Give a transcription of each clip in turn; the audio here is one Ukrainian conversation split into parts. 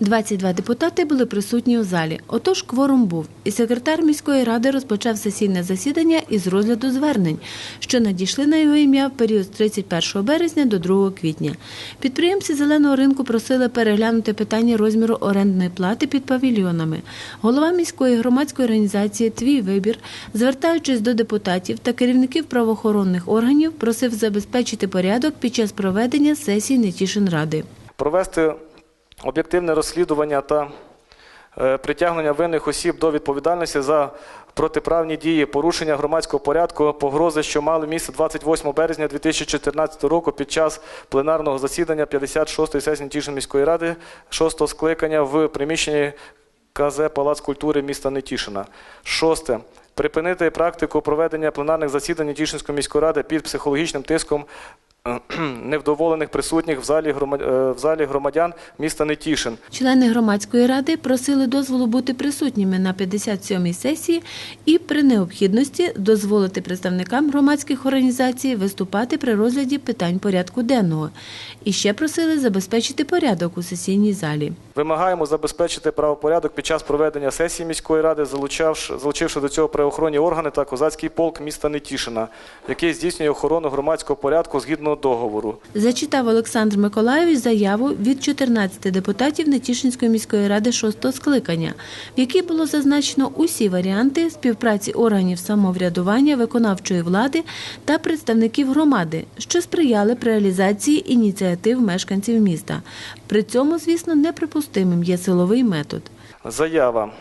22 депутати були присутні у залі. Отож, кворум був. І секретар міської ради розпочав сесійне засідання із розгляду звернень, що надійшли на його ім'я в період з 31 березня до 2 квітня. Підприємці зеленого ринку просили переглянути питання розміру орендної плати під павільйонами. Голова міської громадської організації Твій вибір, звертаючись до депутатів та керівників правоохоронних органів, просив забезпечити порядок під час проведення сесії Нетішинради. провести об'єктивне розслідування та е, притягнення винних осіб до відповідальності за протиправні дії, порушення громадського порядку, погрози, що мали місце 28 березня 2014 року під час пленарного засідання 56-ї сесії Нетішин міської ради 6-го скликання в приміщенні КЗ Палац культури міста Нетішина. Шосте. Припинити практику проведення пленарних засідань Нетішинської міської ради під психологічним тиском невдоволених присутніх в залі, е, в залі громадян міста Нетішин. Члени громадської ради просили дозволу бути присутніми на 57-й сесії і при необхідності дозволити представникам громадських організацій виступати при розгляді питань порядку денного. І ще просили забезпечити порядок у сесійній залі. Вимагаємо забезпечити правопорядок під час проведення сесії міської ради, залучивши до цього правоохоронні органи та козацький полк міста Нетішина, який здійснює охорону громадського порядку згідно договору. Зачитав Олександр Миколайович заяву від 14 депутатів Нетішинської міської ради 6 скликання, в якій було зазначено усі варіанти співпраці органів самоврядування, виконавчої влади та представників громади, що сприяли б реалізації ініціатив мешканців міста. При цьому, звісно, неприпустимим є силовий метод. Заява.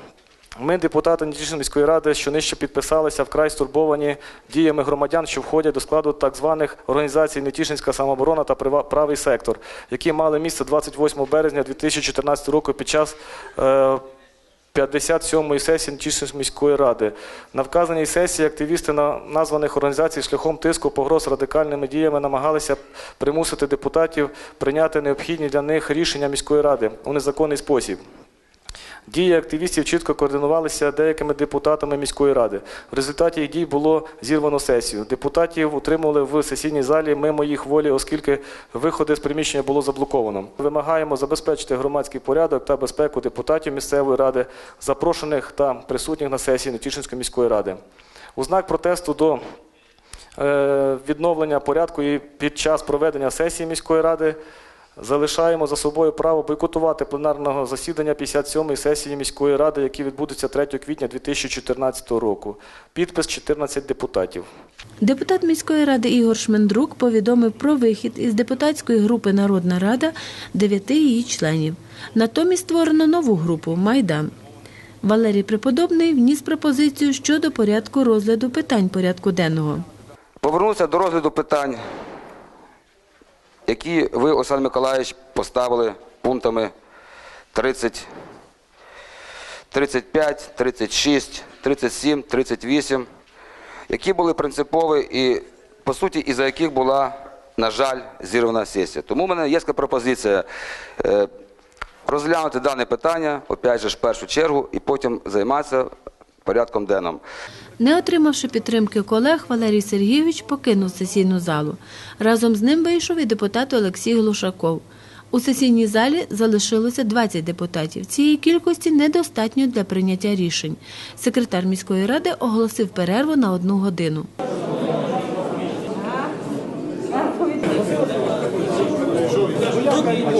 Ми, депутати Нетішин міської ради, що нижче підписалися, вкрай стурбовані діями громадян, що входять до складу так званих організацій Нетішинська самооборона та правий сектор, які мали місце 28 березня 2014 року під час е, 57-ї сесії Нетішинської міської ради. На вказаній сесії активісти на названих організацій шляхом тиску погроз радикальними діями намагалися примусити депутатів прийняти необхідні для них рішення міської ради у незаконний спосіб. Дії активістів чітко координувалися деякими депутатами міської ради. В результаті їх дій було зірвано сесію. Депутатів утримували в сесійній залі мимо їх волі, оскільки виходи з приміщення було заблоковано. Вимагаємо забезпечити громадський порядок та безпеку депутатів місцевої ради, запрошених та присутніх на сесії Нетішинської міської ради. У знак протесту до е, відновлення порядку і під час проведення сесії міської ради залишаємо за собою право бойкотувати пленарного засідання 57-ї сесії міської ради, які відбудуться 3 квітня 2014 року. Підпис 14 депутатів. Депутат міської ради Ігор Шмендрук повідомив про вихід із депутатської групи Народна Рада дев'яти її членів. Натомість створено нову групу Майдан. Валерій Преподобний вніс пропозицію щодо порядку розгляду питань порядку денного. Повернутися до розгляду питань, які ви, Олександр Миколаївич, поставили пунктами 30, 35, 36, 37, 38, які були принципові і, по суті, із-за яких була, на жаль, зірвана сесія. Тому в мене є пропозиція е, розглянути дане питання, опять же, в першу чергу, і потім займатися порядком денним. Не отримавши підтримки колег, Валерій Сергійович покинув сесійну залу. Разом з ним вийшов і депутат Олексій Глушаков. У сесійній залі залишилося 20 депутатів. Цієї кількості недостатньо для прийняття рішень. Секретар міської ради оголосив перерву на одну годину.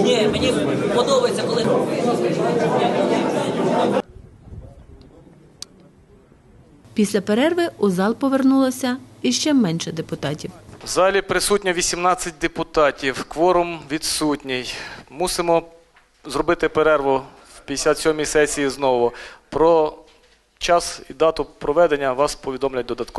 Ні, мені подобається, коли Після перерви у зал повернулося іще менше депутатів. В залі присутньо 18 депутатів, кворум відсутній. Мусимо зробити перерву в 57-й сесії знову. Про час і дату проведення вас повідомлять додатково.